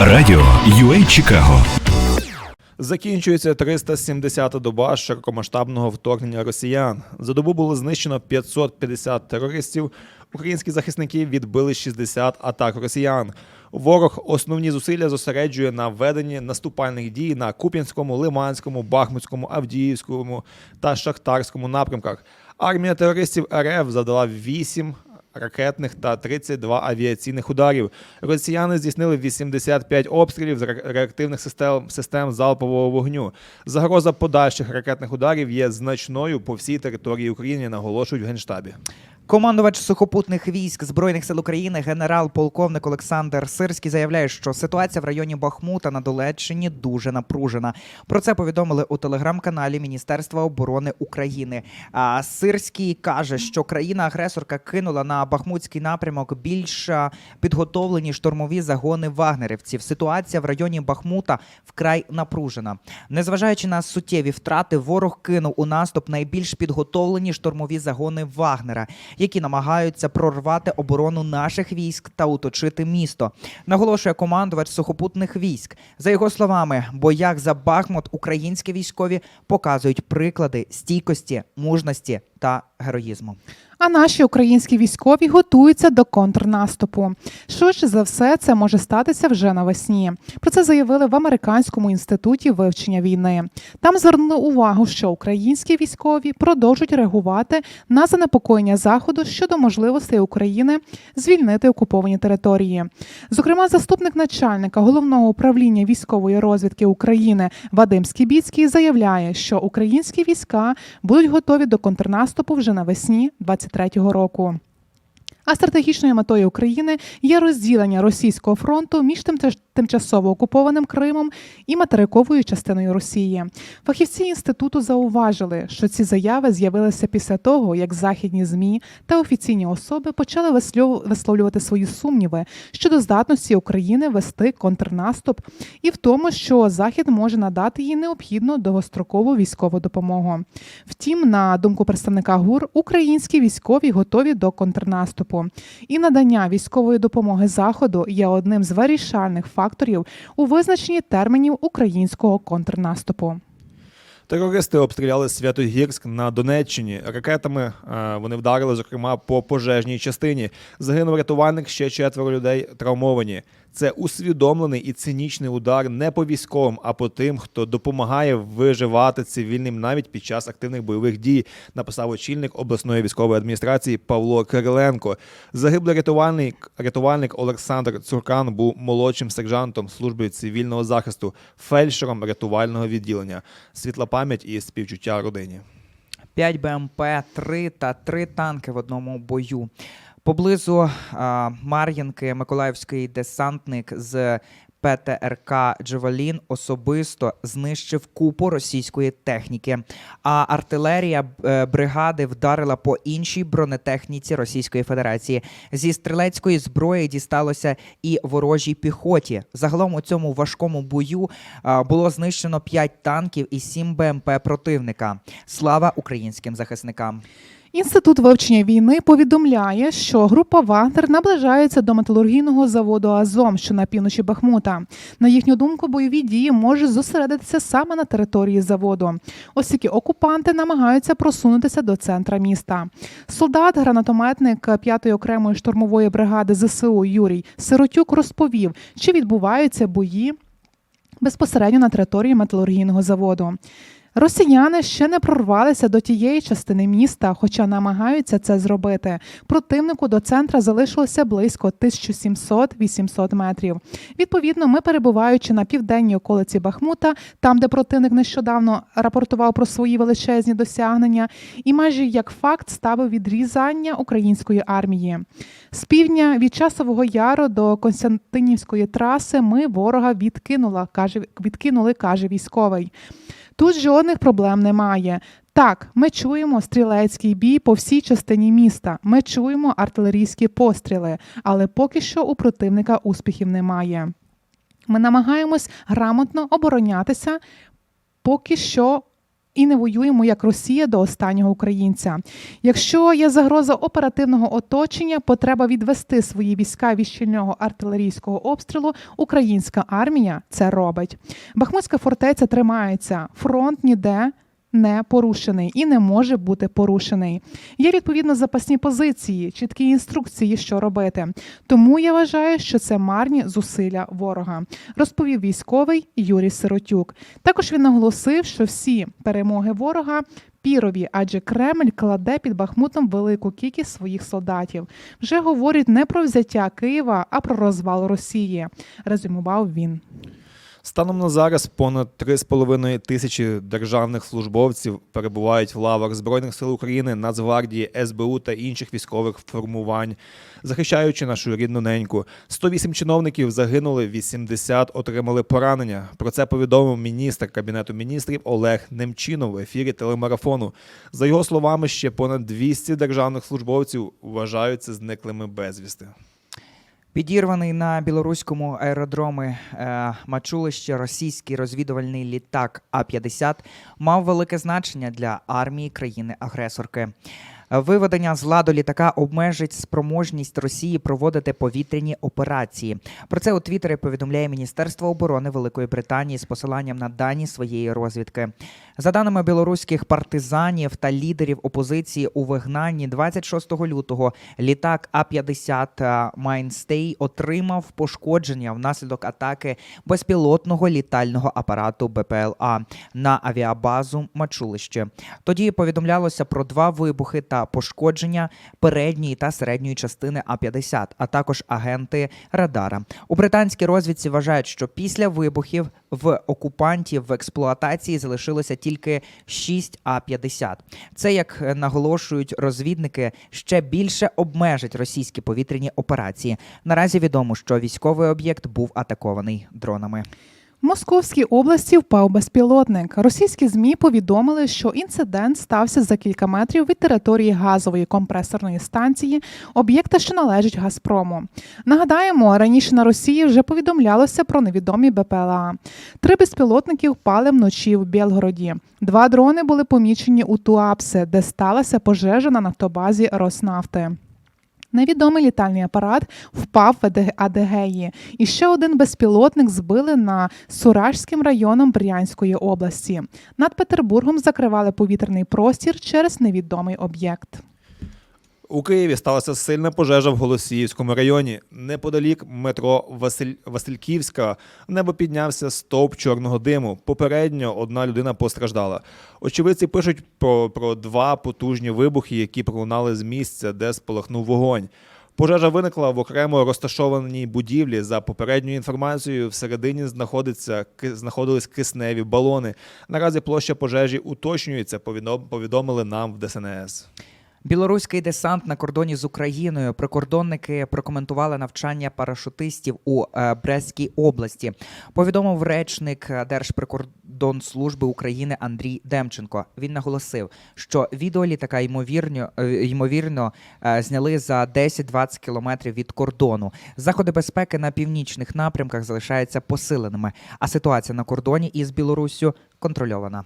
Радіо UA Чикаго Закінчується 370-та доба широкомасштабного вторгнення росіян. За добу було знищено 550 терористів. Українські захисники відбили 60 атак росіян. Ворог основні зусилля зосереджує на веденні наступальних дій на Куп'янському, Лиманському, Бахмутському, Авдіївському та Шахтарському напрямках. Армія терористів РФ завдала 8 ракетних та 32 авіаційних ударів. Росіяни здійснили 85 обстрілів з ре- реактивних систем, систем залпового вогню. Загроза подальших ракетних ударів є значною по всій території України, наголошують в Генштабі. Командувач сухопутних військ Збройних сил України генерал-полковник Олександр Сирський заявляє, що ситуація в районі Бахмута на Долеччині дуже напружена. Про це повідомили у телеграм-каналі Міністерства оборони України. А Сирський каже, що країна-агресорка кинула на Бахмутський напрямок більш підготовлені штурмові загони вагнерівців. Ситуація в районі Бахмута вкрай напружена. Незважаючи на суттєві втрати, ворог кинув у наступ найбільш підготовлені штурмові загони Вагнера, які намагаються прорвати оборону наших військ та уточити місто. Наголошує командувач сухопутних військ. За його словами, боях за Бахмут українські військові показують приклади стійкості, мужності та героїзму. А наші українські військові готуються до контрнаступу. Швидше за все, це може статися вже навесні. Про це заявили в американському інституті вивчення війни. Там звернули увагу, що українські військові продовжують реагувати на занепокоєння заходу щодо можливостей України звільнити окуповані території. Зокрема, заступник начальника головного управління військової розвідки України Вадим Скібіцький заявляє, що українські війська будуть готові до контрнаступу вже навесні 23-го року. А стратегічною метою України є розділення російського фронту між тимча- тимчасово окупованим Кримом і материковою частиною Росії. Фахівці інституту зауважили, що ці заяви з'явилися після того, як західні змі та офіційні особи почали вислов- висловлювати свої сумніви щодо здатності України вести контрнаступ і в тому, що Захід може надати їй необхідну довгострокову військову допомогу. Втім, на думку представника ГУР, українські військові готові до контрнаступу, і надання військової допомоги заходу є одним з вирішальних факторів у визначенні термінів українського контрнаступу. Терористи обстріляли Святогірськ на Донеччині. Ракетами е, вони вдарили, зокрема, по пожежній частині. Загинув рятувальник, ще четверо людей травмовані. Це усвідомлений і цинічний удар не по військовим, а по тим, хто допомагає виживати цивільним навіть під час активних бойових дій, написав очільник обласної військової адміністрації Павло Кириленко. Загиблий рятувальник, рятувальник Олександр Цуркан був молодшим сержантом служби цивільного захисту, фельдшером рятувального відділення. Світла пам'ять і співчуття родині. 5 БМП, 3 та 3 танки в одному бою. Поблизу Мар'їнки Миколаївський десантник з ПТРК Джевелін особисто знищив купу російської техніки. А артилерія е, бригади вдарила по іншій бронетехніці Російської Федерації. Зі стрілецької зброї дісталося і ворожій піхоті. Загалом у цьому важкому бою було знищено 5 танків і 7 БМП противника. Слава українським захисникам! Інститут вивчення війни повідомляє, що група Вагнер наближається до металургійного заводу Азом, що на півночі Бахмута. На їхню думку, бойові дії можуть зосередитися саме на території заводу, оскільки окупанти намагаються просунутися до центра міста. Солдат, гранатометник 5-ї окремої штурмової бригади ЗСУ Юрій Сиротюк розповів, чи відбуваються бої безпосередньо на території металургійного заводу. Росіяни ще не прорвалися до тієї частини міста, хоча намагаються це зробити. Противнику до центра залишилося близько 1700-800 метрів. Відповідно, ми перебуваючи на південній околиці Бахмута, там, де противник нещодавно рапортував про свої величезні досягнення, і майже як факт ставив відрізання української армії. З півдня від часового яру до Константинівської траси ми ворога відкинула, каже, відкинули, каже військовий. Тут жодних проблем немає. Так, ми чуємо стрілецький бій по всій частині міста. Ми чуємо артилерійські постріли, але поки що у противника успіхів немає. Ми намагаємось грамотно оборонятися. Поки що і не воюємо як Росія до останнього українця. Якщо є загроза оперативного оточення, потреба відвести свої війська від щільного артилерійського обстрілу, українська армія це робить. Бахмутська фортеця тримається, фронт ніде. Не порушений і не може бути порушений. Є відповідно запасні позиції, чіткі інструкції, що робити. Тому я вважаю, що це марні зусилля ворога, розповів військовий Юрій Сиротюк. Також він наголосив, що всі перемоги ворога пірові, адже Кремль кладе під Бахмутом велику кількість своїх солдатів. Вже говорять не про взяття Києва, а про розвал Росії. Резюмував він. Станом на зараз понад 3,5 тисячі державних службовців перебувають в лавах Збройних сил України, Нацгвардії, СБУ та інших військових формувань, захищаючи нашу рідну неньку. 108 чиновників загинули, 80 отримали поранення. Про це повідомив міністр кабінету міністрів Олег Немчинов в ефірі телемарафону. За його словами, ще понад 200 державних службовців вважаються зниклими безвісти. Підірваний на білоруському аеродромі е, Мачулище російський розвідувальний літак А-50 мав велике значення для армії країни-агресорки. Виведення з ладу літака обмежить спроможність Росії проводити повітряні операції. Про це у Твіттері повідомляє Міністерство оборони Великої Британії з посиланням на дані своєї розвідки. За даними білоруських партизанів та лідерів опозиції у вигнанні 26 лютого літак А-50 Майнстей отримав пошкодження внаслідок атаки безпілотного літального апарату БПЛА на авіабазу Мачулище. Тоді повідомлялося про два вибухи та пошкодження передньої та середньої частини А-50, а також агенти радара. У британській розвідці вважають, що після вибухів в окупантів в експлуатації залишилося тільки 6 А-50. Це, як наголошують розвідники, ще більше обмежить російські повітряні операції. Наразі відомо, що військовий об'єкт був атакований дронами. Московській області впав безпілотник. Російські змі повідомили, що інцидент стався за кілька метрів від території газової компресорної станції, об'єкта, що належить Газпрому. Нагадаємо, раніше на Росії вже повідомлялося про невідомі БПЛА. Три безпілотники впали вночі в Білгороді. Два дрони були помічені у Туапсе, де сталася пожежа на нафтобазі Роснафти. Невідомий літальний апарат впав в Адегеї. І ще один безпілотник збили на Суражським районом Брянської області. Над Петербургом закривали повітряний простір через невідомий об'єкт. У Києві сталася сильна пожежа в Голосіївському районі. Неподалік метро Василь... Васильківська небо піднявся стовп чорного диму. Попередньо одна людина постраждала. Очевидці пишуть про, про два потужні вибухи, які пролунали з місця, де спалахнув вогонь. Пожежа виникла в окремо розташованій будівлі. За попередньою інформацією, всередині знаходиться знаходились кисневі балони. Наразі площа пожежі уточнюється. повідом- повідомили нам в ДСНС. Білоруський десант на кордоні з Україною. Прикордонники прокоментували навчання парашутистів у е, Брестській області. Повідомив речник е, Держприкордонслужби України Андрій Демченко. Він наголосив, що відео літака ймовірно, е, ймовірно е, зняли за 10-20 кілометрів від кордону. Заходи безпеки на північних напрямках залишаються посиленими, а ситуація на кордоні із Білоруссю контрольована.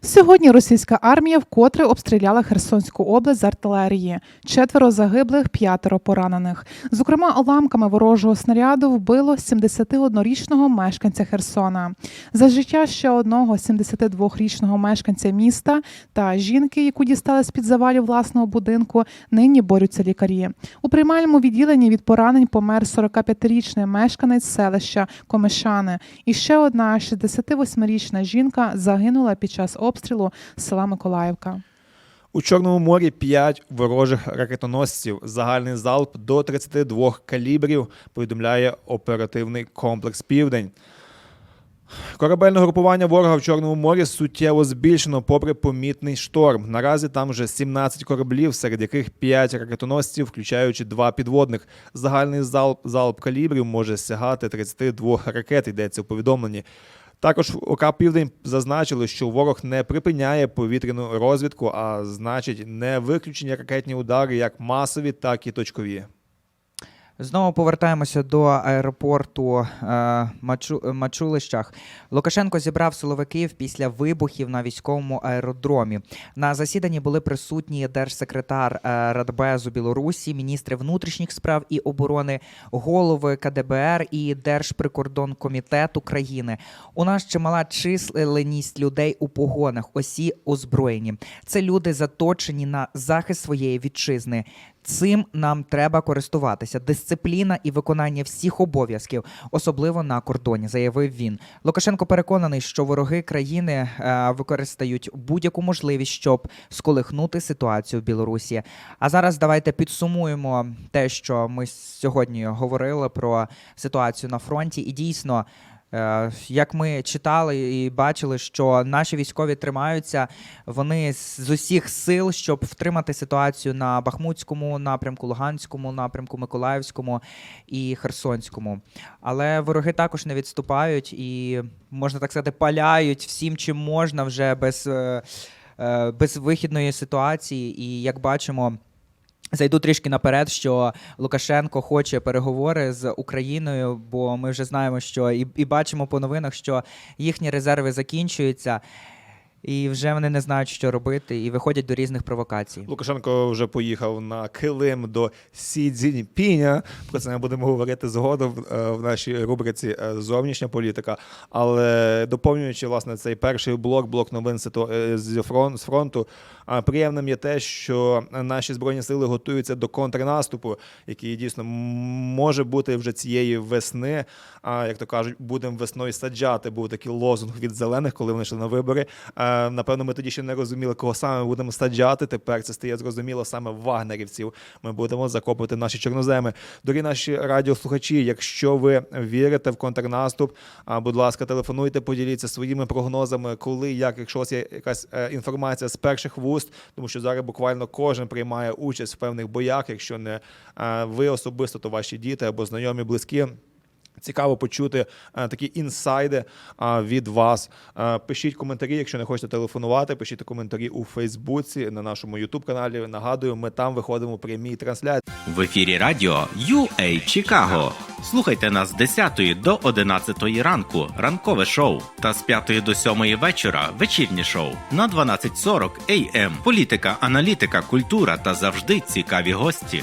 Сьогодні російська армія вкотре обстріляла Херсонську область з артилерії. Четверо загиблих, п'ятеро поранених. Зокрема, уламками ворожого снаряду вбило 71-річного мешканця Херсона. За життя ще одного 72-річного мешканця міста та жінки, яку дістали з під завалів власного будинку, нині борються лікарі. У приймальному відділенні від поранень помер 45-річний мешканець селища Комишани. І ще одна 68-річна жінка загинула під час обстрілу села Миколаївка. У Чорному морі 5 ворожих ракетоносців. Загальний залп до 32 калібрів, повідомляє оперативний комплекс Південь. Корабельне групування ворога в Чорному морі суттєво збільшено, попри помітний шторм. Наразі там вже 17 кораблів, серед яких 5 ракетоносців, включаючи два підводних. Загальний залп, залп калібрів може сягати 32 ракет, йдеться в повідомленні. Також в ОК Південь зазначили, що ворог не припиняє повітряну розвідку, а значить, не виключені ракетні удари як масові, так і точкові. Знову повертаємося до аеропорту е, Мачу, Мачулищах. Лукашенко зібрав силовиків після вибухів на військовому аеродромі. На засіданні були присутні держсекретар е, Радбезу Білорусі, міністри внутрішніх справ і оборони, голови КДБР і Держприкордонкомітет України. У нас чимала численність людей у погонах, осі озброєні. Це люди заточені на захист своєї вітчизни. Цим нам треба користуватися. Дисципліна і виконання всіх обов'язків, особливо на кордоні, заявив він. Лукашенко переконаний, що вороги країни е, використають будь-яку можливість, щоб сколихнути ситуацію в Білорусі. А зараз давайте підсумуємо те, що ми сьогодні говорили про ситуацію на фронті, і дійсно. Е, Як ми читали і бачили, що наші військові тримаються, вони з усіх сил, щоб втримати ситуацію на Бахмутському напрямку, Луганському напрямку, Миколаївському і Херсонському. Але вороги також не відступають і, можна так сказати, паляють всім, чим можна вже без, е, е, без вихідної ситуації. І як бачимо. Зайду трішки наперед, що Лукашенко хоче переговори з Україною, бо ми вже знаємо, що і, і бачимо по новинах, що їхні резерви закінчуються, і вже вони не знають, що робити, і виходять до різних провокацій. Лукашенко вже поїхав на килим до Сі Цзіньпіня. Про це ми будемо говорити згодом е, в нашій рубриці е, Зовнішня політика. Але доповнюючи власне цей перший блок, блок новин е, з фронту, а, приємним є те, що наші збройні сили готуються до контрнаступу, який дійсно може бути вже цієї весни. А як то кажуть, будемо весною саджати. Був такий лозунг від зелених, коли вони йшли на вибори. Напевно, ми тоді ще не розуміли, кого саме будемо саджати. Тепер це стає зрозуміло саме вагнерівців. Ми будемо закопувати наші чорноземи. Дорогі наші радіослухачі, якщо ви вірите в контрнаступ, будь ласка, телефонуйте, поділіться своїми прогнозами, коли, як, якщо у вас є якась е, інформація з перших вуст, тому що зараз буквально кожен приймає участь в певних боях. Якщо не е, ви особисто, то ваші діти або знайомі, близькі. Цікаво почути е, такі інсайди е, від вас. Е, пишіть коментарі, якщо не хочете телефонувати. Пишіть коментарі у Фейсбуці на нашому Ютуб каналі. Нагадую, ми там виходимо у прямій трансляції. В ефірі радіо UA Чикаго. Слухайте нас з 10 до 11 ранку, ранкове шоу, та з 5 до 7 вечора вечірнє шоу на 12.40 AM. Політика, аналітика, культура та завжди цікаві гості.